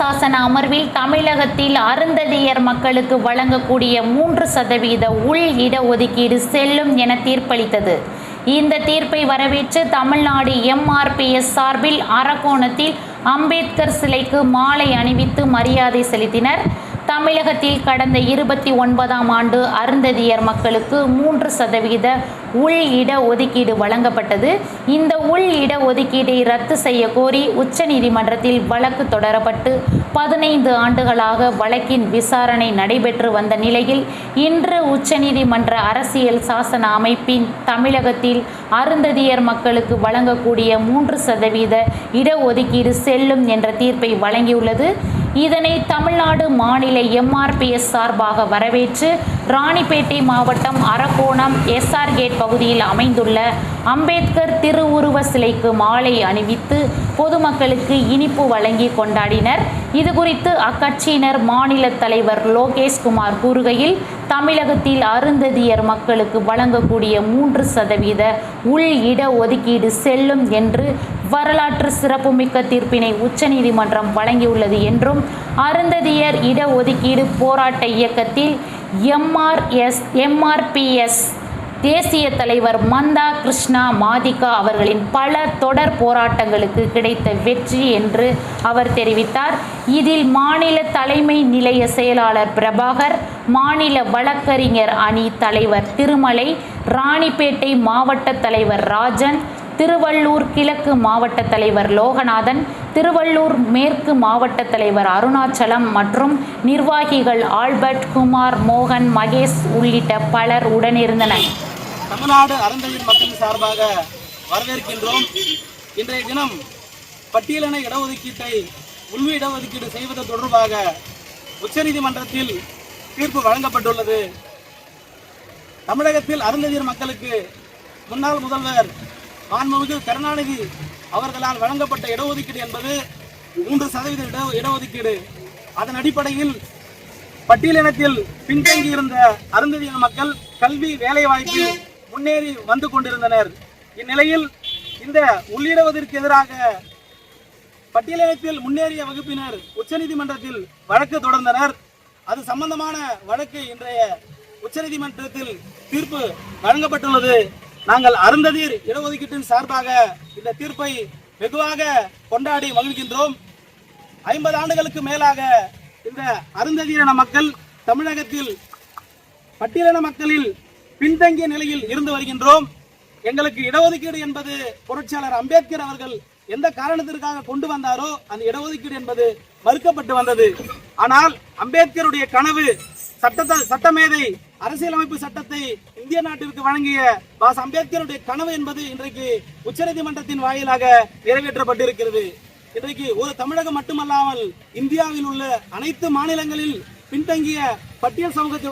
சாசன அமர்வில் தமிழகத்தில் அருந்ததியர் மக்களுக்கு வழங்கக்கூடிய மூன்று சதவீத உள் இடஒதுக்கீடு செல்லும் என தீர்ப்பளித்தது. இந்த தீர்ப்பை வரவேற்று தமிழ்நாடு எம்ஆர்பிஎஸ் சார்பில் அரக்கோணத்தில் அம்பேத்கர் சிலைக்கு மாலை அணிவித்து மரியாதை செலுத்தினர். தமிழகத்தில் கடந்த இருபத்தி ஒன்பதாம் ஆண்டு அருந்ததியர் மக்களுக்கு மூன்று சதவீத உள் இட ஒதுக்கீடு வழங்கப்பட்டது. இந்த உள் இட ஒதுக்கீட்டை ரத்து செய்ய கோரி உச்சநீதிமன்றத்தில் வழக்கு தொடரப்பட்டு பதினைந்து ஆண்டுகளாக வழக்கின் விசாரணை நடைபெற்று வந்த நிலையில் இன்று உச்சநீதிமன்ற அரசியல் சாசன அமைப்பின் தமிழகத்தில் அருந்ததியர் மக்களுக்கு வழங்கக்கூடிய மூன்று சதவீத இடஒதுக்கீடு செல்லும் என்ற தீர்ப்பை வழங்கியுள்ளது. இதனை தமிழ்நாடு மாநில எம்ஆர்பிஎஸ் சார்பாக வரவேற்று ராணிப்பேட்டை மாவட்டம் அரக்கோணம் எஸ்ஆர் கேட் பகுதியில் அமைந்துள்ள அம்பேத்கர் திருவுருவ சிலைக்கு மாலை அணிவித்து பொதுமக்களுக்கு இனிப்பு வழங்கி கொண்டாடினர். இதுகுறித்து அக்கட்சியினர் மாநில தலைவர் லோகேஷ் குமார் கூறுகையில் தமிழகத்தில் அருந்ததியர் மக்களுக்கு வழங்கக்கூடிய மூன்று சதவீத உள் இட ஒதுக்கீடு செல்லும் என்று வரலாற்று சிறப்புமிக்க தீர்ப்பினை உச்சநீதிமன்றம் வழங்கியுள்ளது என்றும் அருந்ததியர் இடஒதுக்கீடு போராட்ட இயக்கத்தில் எம்ஆர்எஸ் எம்ஆர்பிஎஸ் தேசிய தலைவர் மந்தா கிருஷ்ணா மாதிகா அவர்களின் பல தொடர் போராட்டங்களுக்கு கிடைத்த வெற்றி என்று அவர் தெரிவித்தார். இதில் மாநில தலைமை நிலைய செயலாளர் பிரபாகர் மாநில வழக்கறிஞர் அணி தலைவர் திருமலை ராணிப்பேட்டை மாவட்ட தலைவர் ராஜன் திருவள்ளூர் கிழக்கு மாவட்ட தலைவர் லோகநாதன் திருவள்ளூர் மேற்கு மாவட்ட தலைவர் அருணாச்சலம் மற்றும் நிர்வாகிகள் ஆல்பர்ட் குமார் மோகன் மகேஷ் உள்ளிட்ட பலர் உடனிருந்தனர். தமிழ்நாடு அறந்தமிழ் மக்களின் சார்பாக வரவேற்கின்றோம். இன்றைய தினம் பட்டியலின இடஒதுக்கீட்டை உள்வி இடஒதுக்கீடு செய்வது தொடர்பாக உச்சநீதிமன்றத்தில் தீர்ப்பு வழங்கப்பட்டுள்ளது. தமிழகத்தில் அருந்ததியர் மக்களுக்கு முன்னாள் முதல்வர் மாண்புமிகு கருணாநிதி அவர்களால் வழங்கப்பட்ட இடஒதுக்கீடு என்பது மூன்று சதவீத இட இடஒதுக்கீடு. அதன் அடிப்படையில் பட்டியலினத்தில் பின்தங்கியிருந்த அருந்ததியர் மக்கள் கல்வி வேலைவாய்ப்பு முன்னேறி வந்து கொண்டிருந்தனர். இந்நிலையில் இந்த உள்ளிடுவதற்கு எதிராக பட்டியலினத்தில் முன்னேறிய வகுப்பினர் உச்சநீதிமன்றத்தில் வழக்கு தொடர்ந்தனர். அது சம்பந்தமான வழக்கு இன்றைய உச்சநீதிமன்றத்தில் தீர்ப்பு வழங்கப்பட்டுள்ளது. நாங்கள் அருந்ததீர் இடஒதுக்கீட்டின் சார்பாக இந்த தீர்ப்பை வெகுவாக கொண்டாடி மகிழ்கின்றோம். ஐம்பது ஆண்டுகளுக்கு மேலாக இந்த அருந்ததியின மக்கள் தமிழகத்தில் பட்டியலின மக்களில் பின்தங்கிய நிலையில் இருந்து வருகின்றோம். எங்களுக்கு இடஒதுக்கீடு என்பது புரட்சியாளர் அம்பேத்கர் அவர்கள் எந்த காரணத்திற்காக கொண்டு வந்தாரோ அந்த இடஒதுக்கீடு என்பது மறுக்கப்பட்டு வந்தது. ஆனால் அம்பேத்கருடைய கனவு சட்டத்தை சட்டமேதை அரசியலமைப்பு சட்டத்தை இந்திய நாட்டிற்கு வழங்கிய பாஸ் அம்பேத்கருடைய கனவு என்பது இன்றைக்கு உச்சநீதிமன்றத்தின் வாயிலாக நிறைவேற்றப்பட்டிருக்கிறது. இன்றைக்கு ஒரு தமிழகம் மட்டுமல்லாமல் இந்தியாவில் உள்ள அனைத்து மாநிலங்களில் பின்தங்கிய பட்டியல் சமூகத்தில்